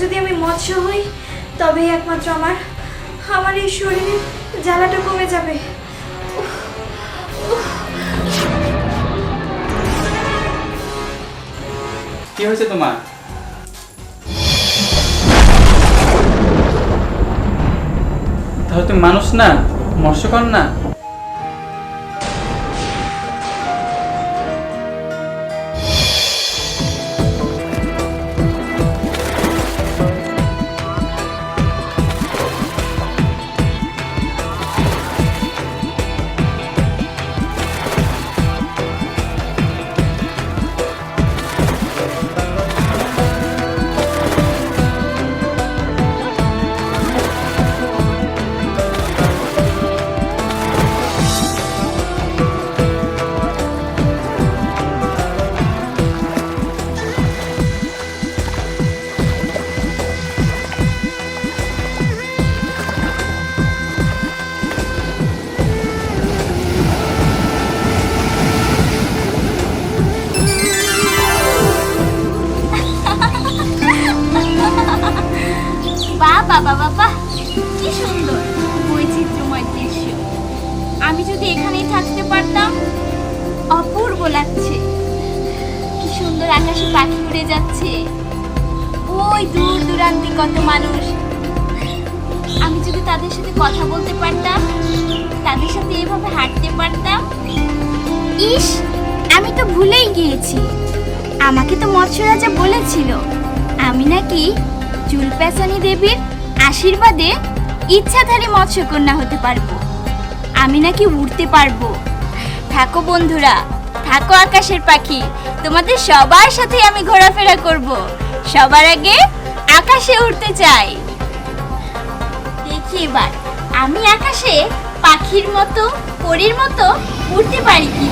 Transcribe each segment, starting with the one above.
যদি আমি মৎস্য হই, তবেই একমাত্র আমার আমার এই শরীরে জ্বালাটা কমে যাবে। কি হয়েছে তোমার? তাহলে তুমি মানুষ না মৎস্যকর না ইস আমি তো ভুলেই গিয়েছি। আমাকে তো মৎস্যরাজা বলেছিল। আমি নাকি চুলপ্যাচানি দেবীর আশীর্বাদে ইচ্ছাধারী মৎস্যকন্যা হতে পারব। আমি নাকি উড়তে পারব। থাকো বন্ধুরা, থাকো আকাশের পাখি। তোমাদের সবার সাথে আমি ঘোরাফেরা করব। সবার আগে আকাশে উড়তে চাই। দেখি এবার, আমি আকাশে পাখির মতো, পরীর মতো উড়তে পারি কিনা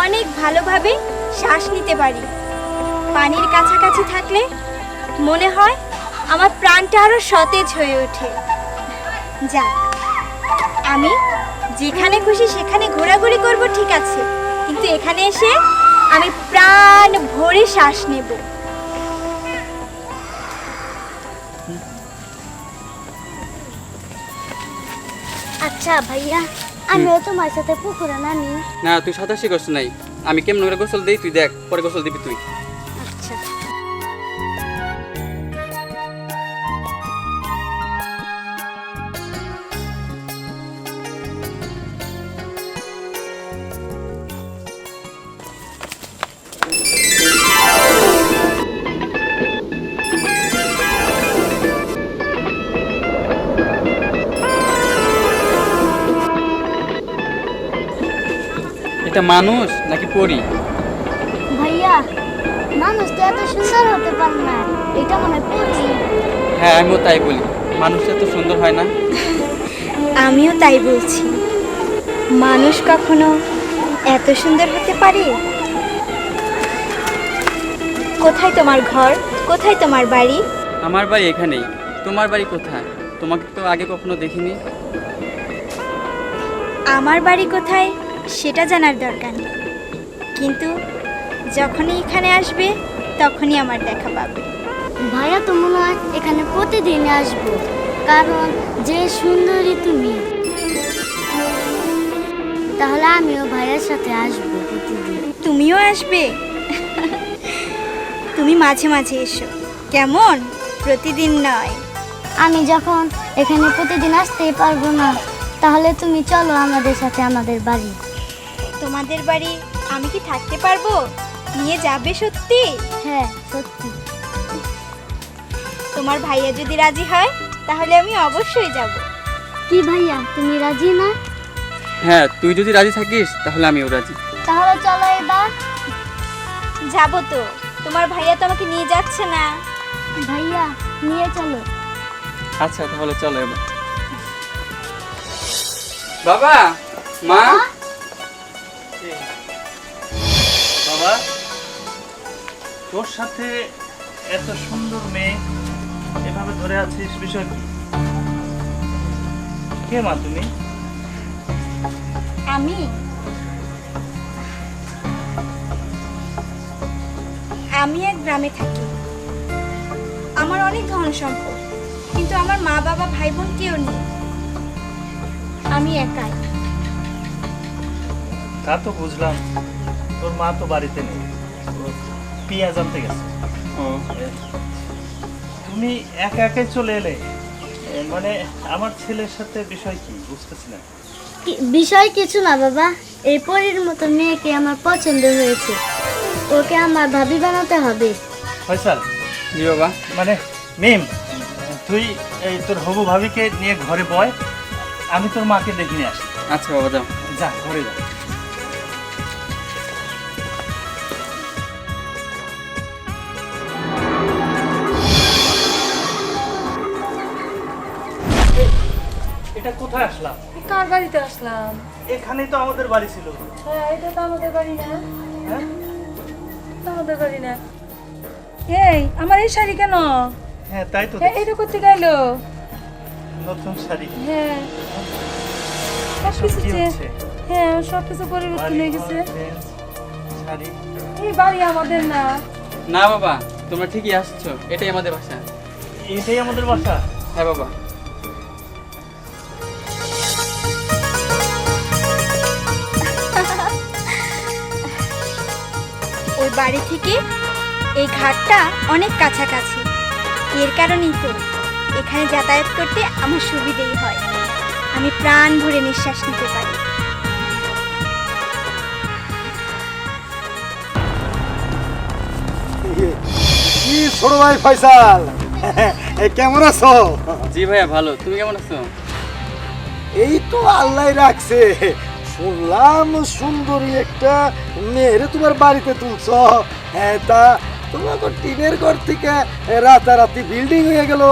অনেক ভালোভাবে শ্বাস নিতে পারি। পানির কাছাকাছি থাকলে মনে হয় আমার প্রাণটা আরও সতেজ হয়ে ওঠে। যাক, আমি যেখানে খুশি সেখানে ঘোরাঘুরি করব, ঠিক আছে। কিন্তু এখানে এসে আমি প্রাণ ভরে শ্বাস নেব। আচ্ছা ভাইয়া। আমিও তোমার সাথে পুকুরে নামি। না তুই সাঁতার শিখছ নাই। আমি কেমন করে গোসল দিই তুই দেখ পরে গোসল দিবি তুই। মানুষ নাকি পরি? ভাইয়া মানুষ তো এত সুন্দর হতে পারে না। এটা মনে হয় হ্যাঁ আমিও তাই বলি। মানুষ এত সুন্দর হয় না? আমিও তাই বলছি। মানুষ কখনো এত সুন্দর হতে পারে? কোথায় তোমার ঘর? কোথায় তোমার বাড়ি? আমার বাড়ি এখানেই। তোমার বাড়ি কোথায়? তোমাকে তো আগে কখনো দেখিনি। আমার বাড়ি কোথায়? সেটা জানার দরকার নেই। কিন্তু যখনই এখানে আসবে তখনই আমার দেখা পাবে। ভাইয়া তো মনে হয় এখানে প্রতিদিন আসব। কারণ যে সুন্দরী তুমি তাহলে আমিও ভাইয়ের সাথে আসব প্রতিদিন। তুমিও আসবে? তুমি মাঝে মাঝে এসো। কেমন? প্রতিদিন নয়। আমি যখন এখানে প্রতিদিন আসতেই পারব না তাহলে তুমি চলো আমাদের সাথে আমাদের বাড়ি। তোমাদের বাড়ি আমি কি থাকতে পারব? নিয়ে যাবে সত্যি? হ্যাঁ সত্যি। তোমার ভাইয়া যদি রাজি হয় তাহলে আমি অবশ্যই যাব। কি ভাইয়া তুমি রাজি না? হ্যাঁ তুই যদি রাজি থাকিস তাহলে আমিও রাজি। তাহলে চলো এবার। যাব তো। তোমার ভাইয়া তো আমাকে নিয়ে যাচ্ছে না। ভাইয়া নিয়ে চলো। আচ্ছা তাহলে চলো এবার। বাবা মা? তোর সাথে এত সুন্দর মেয়ে এভাবে ধরে আছিস বিষয় কি? কে মা তুমি? আমি? আমি এক গ্রামে থাকি। আমার অনেক ধন সম্পদ কিন্তু আমার মা বাবা ভাই বোন কেউ নেই। আমি একাই। তা তো বুঝলাম তোর মা তো বাড়িতে নেই। পেঁয়াজ আনতে গেছে। ও। তুমি একা একাই চলে এলে মানে আমার ছেলের সাথে বিষয় কি? বুঝতেছি না। কি- বিষয় কিছু না বাবা। এই পরীর মতো মেয়েকে আমার পছন্দ হয়েছে। ওকে আমার ভাবি বানাতে হবে। ফয়সাল। জি বাবা। মানে মেম তুই এই তোর হবু ভাবিকে নিয়ে ঘরে বয় আমি তোর মাকে দেখে নিয়ে আসি। আচ্ছা বাবা যাও। যা ঘরে যা। কোথায় আসলাম? কার বাড়িতে আসলাম? এখানেই তো আমাদের বাড়ি ছিল। হ্যাঁ এটা তো আমাদের বাড়ি না। হ্যাঁ? আমাদের বাড়ি না। এই আমার এই শাড়ি কেন? হ্যাঁ তাই তো এটা করতে গেল নতুন শাড়ি। হ্যাঁ? হ্যাঁ সব কিছু পরিবর্তন হয়ে গেছে। শাড়ি। এই বাড়ি আমাদের না। না বাবা তোমরা ঠিকই আসছো। এটাই আমাদের বাসা। এটাই আমাদের বাসা? হ্যাঁ বাবা। বাড়ি থেকে এই ঘাটটা অনেক কাছাকাছি। এর কারণেই তো এখানে যাতায়াত করতে আমার সুবিধেই হয়। আমি প্রাণ ভরে নিঃশ্বাস নিতে পারি। কি ছোট ভাই ফয়সাল? কেমন আছো? জি ভাইয়া ভালো। তুমি কেমন আছো? এই তো আল্লাহ রাখছে। শুনলাম সুন্দরী একটা মেয়েরে তোমার বাড়িতে তুলছ। হ্যাঁ তা তোমার তো টিনের ঘর থেকে রাতারাতি বিল্ডিং হয়ে গেল।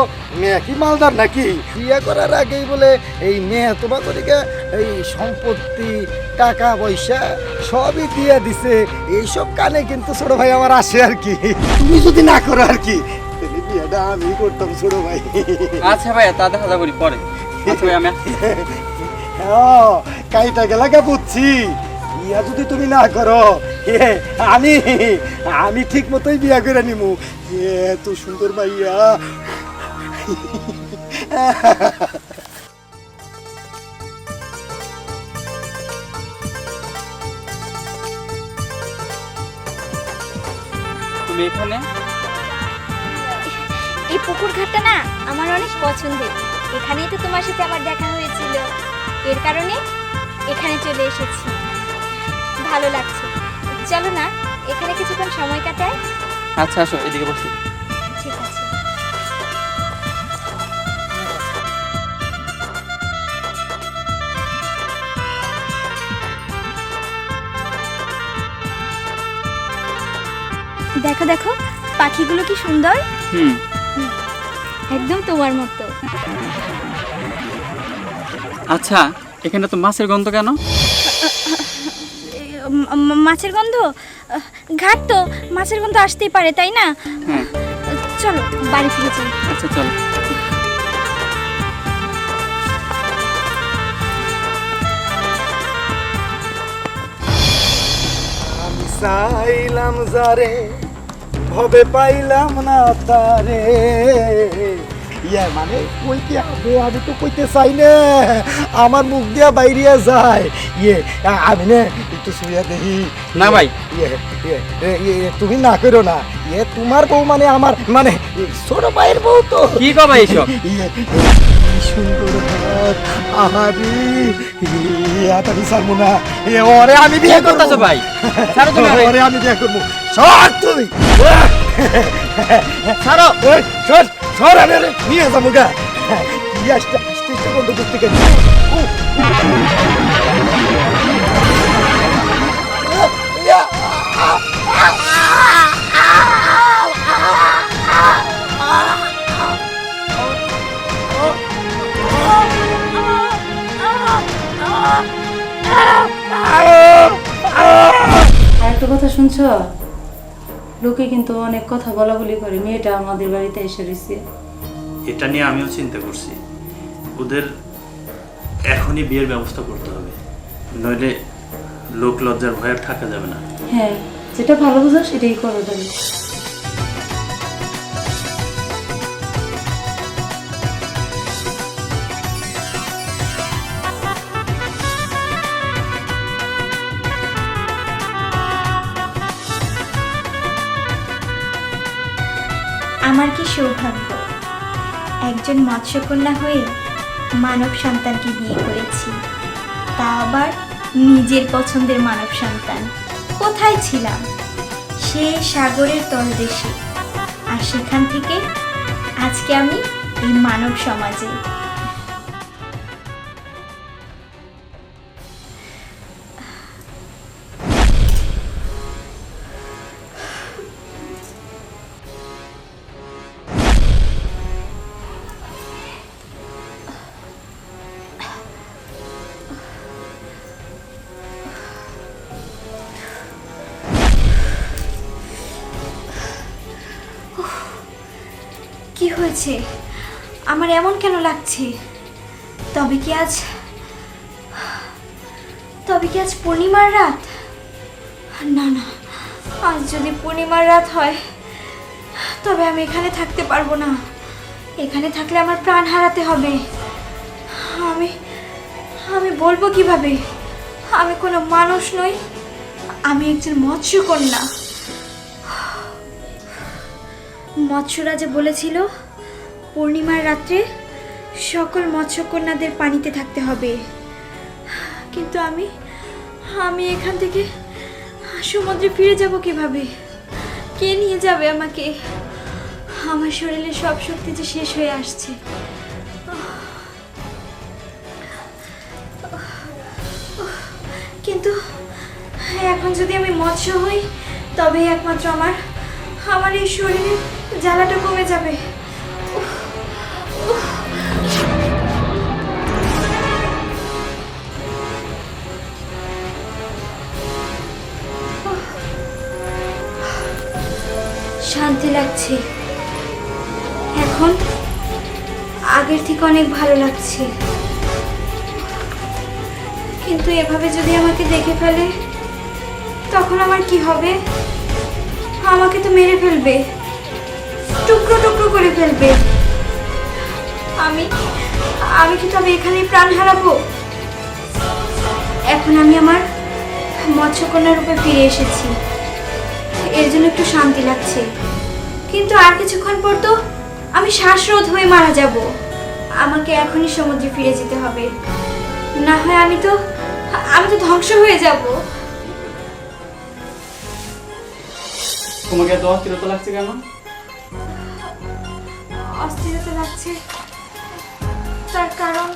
মেয়ে কি মালদার নাকি? বিয়ে করার আগেই বলে এই মেয়ে তোমার দিকে এই সম্পত্তি টাকা পয়সা সবই দিয়ে দিছে। এইসব কানে কিন্তু ছোট ভাই আমার আসে আর কি। তুমি যদি না করো আর কি। বিয়েটা আমি করতাম ছোট ভাই। আচ্ছা ভাই তা দেখা যাব পরে। আচ্ছা ভাই আমি হ্যাঁ, কাইটা গেলাকে বুঝছি। ইয়া যদি তুমি না করো আমি আমি ঠিক মতোই বিয়া করে নিমু। এত সুন্দর মাইয়া। তুমি এখানে? এই পুকুর ঘাটটা না আমার অনেক পছন্দের। এখানেই তো তোমার সাথে আমার দেখা হয়েছিল। এর কারণে এখানে চলে এসেছি। ভালো লাগছে। চলো না এখানে কিছুক্ষণ সময় কাটায় আচ্ছা আসো এদিকে বসি। দেখো দেখো পাখিগুলো কি সুন্দর? হুম একদম তোমার মতো। আচ্ছা এখানে তো মাছের গন্ধ কেন? মাছের গন্ধ? ঘাট তো মাছের গন্ধ আসতেই পারে তাই না? হ্যাঁ। চলো বাড়ি ফিরে যাই। আচ্ছা চলো। চাইলাম যারে ভবে পাইলাম না তারে। ইয়ে মানে কইতে হবে আমি তো কইতে চাই না। আমার মুখ দিয়া বাইরিয়া যায়। ইয়ে আমি না একটু শুয়ে দেখি। না ভাই। ইয়ে ইয়ে ইয়ে, তুমি না করো না। ইয়ে তোমার বউ মানে আমার মানে ছোট ভাইয়ের বউ তো। কি কবা এইসব ইয়ে সুন্দর হাত আহারি। আমি ছাড়বো না। ওরে আমি বিয়ে কি করতেছো ভাই? ছাড়ো তুমি ওরে আমি বিয়ে করব। সর তুই। ছাড়ো। ওই সর। সর আমি নিয়ে যাব গা। আসতে আসতে আসতে বন্ধ কথা শুনছ? লোকে কিন্তু অনেক কথা বলা বলি করে। মেয়েটা আমাদের বাড়িতে এসে রয়েছে। এটা নিয়ে আমিও চিন্তা করছি। ওদের এখনই বিয়ের ব্যবস্থা করতে হবে। নইলে লোক লজ্জার ভয় আর থাকা যাবে না। হ্যাঁ যেটা ভালো বোঝা সেটাই করো তুমি। সৌভাগ্য। একজন মৎস্যকন্যা হয়ে মানব সন্তানকে বিয়ে করেছি। তা আবার নিজের পছন্দের মানব সন্তান। কোথায় ছিলাম? সে সাগরের তলদেশে। আর সেখান থেকে আজকে আমি এই মানব সমাজে। হয়েছে? আমার এমন কেন লাগছে? তবে কি আজ তবে কি আজ পূর্ণিমার রাত? না না, আজ যদি পূর্ণিমার রাত হয়, তবে আমি এখানে থাকতে পারব না। এখানে থাকলে আমার প্রাণ হারাতে হবে। আমি আমি বলব কীভাবে? আমি কোনো মানুষ নই। আমি একজন মৎস্যকন্যা মৎস্যরা যে বলেছিল পূর্ণিমার রাত্রে সকল মৎস্যকন্যাদের পানিতে থাকতে হবে। কিন্তু আমি আমি এখান থেকে সমুদ্রে ফিরে যাব কীভাবে? কে নিয়ে যাবে আমাকে? আমার শরীরে সব শক্তি যে শেষ হয়ে আসছে। কিন্তু এখন যদি আমি মৎস্য হই, তবেই একমাত্র আমার আমার এই শরীরে জ্বালাটা কমে যাবে। শান্তি লাগছে। এখন আগের থেকে অনেক ভালো লাগছে। কিন্তু এভাবে যদি আমাকে দেখে ফেলে, তখন আমার কি হবে? আমাকে তো মেরে ফেলবে। টুকরো টুকরো করে ফেলবে। আমি আমি কি তবে এখানেই প্রাণ হারাবো? এখন আমি আমার মৎস্যকন্যার রূপে ফিরে এসেছি। এর জন্য একটু শান্তি লাগছে। কিন্তু আর কিছুক্ষণ পর তো আমি শ্বাসরোধ হয়ে মারা যাব। আমাকে এখনই সমুদ্রে ফিরে যেতে হবে। না হয় আমি তো আমি তো ধ্বংস হয়ে যাব। তোমাকে এত অস্থিরতা লাগছে কেন? অস্থিরতা লাগছে। তার কারণ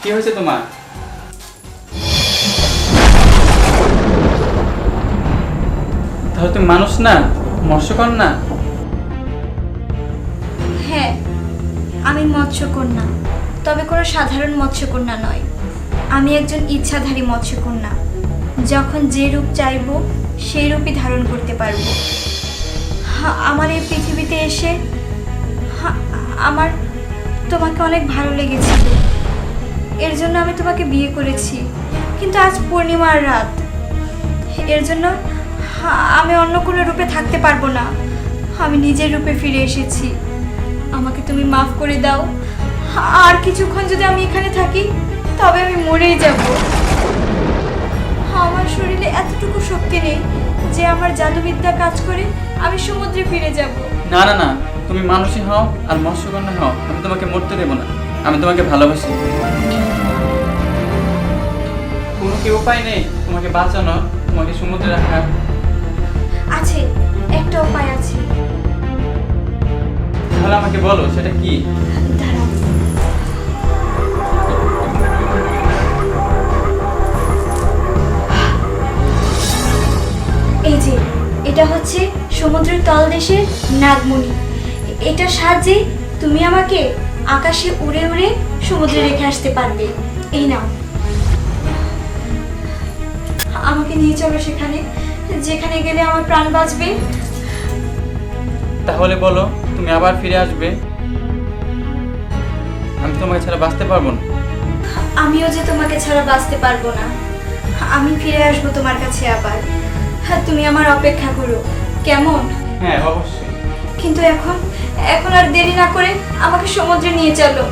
কি হয়েছে তোমার? তাহলে তুমি মানুষ না? মৎস্যকর না হ্যাঁ আমি মৎস্যকন্যা, তবে কোনো সাধারণ মৎস্যকন্যা নয়। আমি একজন ইচ্ছাধারী মৎস্যকন্যা। যখন যে রূপ চাইব, সেই রূপই ধারণ করতে পারব। আমার এই পৃথিবীতে এসে আমার তোমাকে অনেক ভালো লেগেছিল। এর জন্য আমি তোমাকে বিয়ে করেছি। কিন্তু আজ পূর্ণিমার রাত। এর জন্য আমি অন্য কোনো রূপে থাকতে পারব না। আমি নিজের রূপে ফিরে এসেছি। আমাকে তুমি মাফ করে দাও। আর কিছুক্ষণ যদি আমি এখানে থাকি, তবে আমি মরেই যাব। আমার শরীরে এতটুকু শক্তি নেই যে আমার জাদুবিদ্যা কাজ করে আমি সমুদ্রে ফিরে যাব। না না না, তুমি মানুষই হও আর মৎস্যকন্যা হও, আমি তোমাকে মরতে দেবো না। আমি তোমাকে ভালোবাসি। কোনো কি উপায় নেই? তোমাকে বাঁচানো, তোমাকে সমুদ্রে রাখা আছে একটা উপায় আছে। তাহলে আমাকে বলো সেটা কি? দাঁড়াও। এই যে এটা হচ্ছে সমুদ্রের তলদেশের নাগমণি। এটার সাহায্যে তুমি আমাকে আকাশে উড়ে উড়ে সমুদ্রে রেখে আসতে পারবে। এই নাও। আমাকে নিয়ে চলো সেখানে। যেখানে গেলে আমার প্রাণ বাঁচবে। তাহলে বলো তুমি আবার ফিরে আসবে? আমি তোমাকে ছাড়া বাঁচতে পারব না। আমিও যে তোমাকে ছাড়া বাঁচতে পারব না। আমি ফিরে আসব তোমার কাছে আবার। হ্যাঁ তুমি আমার অপেক্ষা করো। কেমন? হ্যাঁ অবশ্যই। কিন্তু এখন এখন আর দেরি না করে আমাকে সমুদ্রে নিয়ে চলো।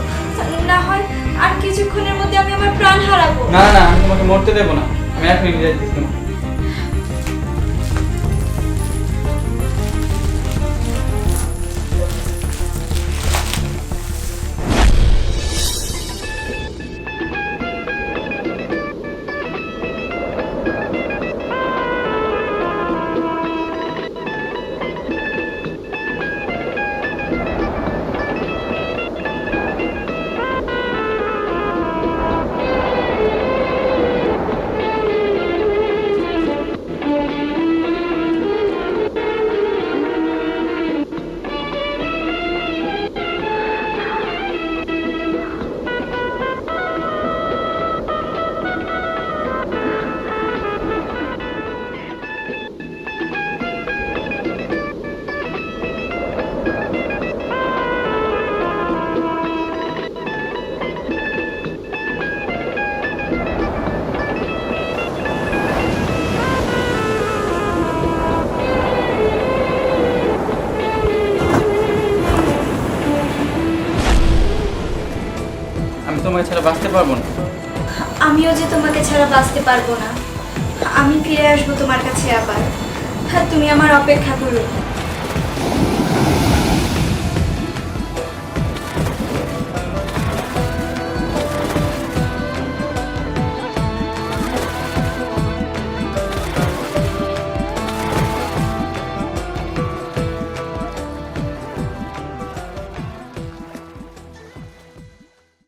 না হয় আর কিছুক্ষণের মধ্যে আমি আমার প্রাণ হারাবো। না না আমি তোমাকে মরতে দেবো না। আমি এখনই নিয়ে যাচ্ছি তোমাকে। তোমাকে ছাড়া বাঁচতে পারব না। আমিও যে তোমাকে ছাড়া বাঁচতে পারব না। আমি ফিরে আসব তোমার কাছে আবার। হ্যাঁ তুমি আমার অপেক্ষা করো।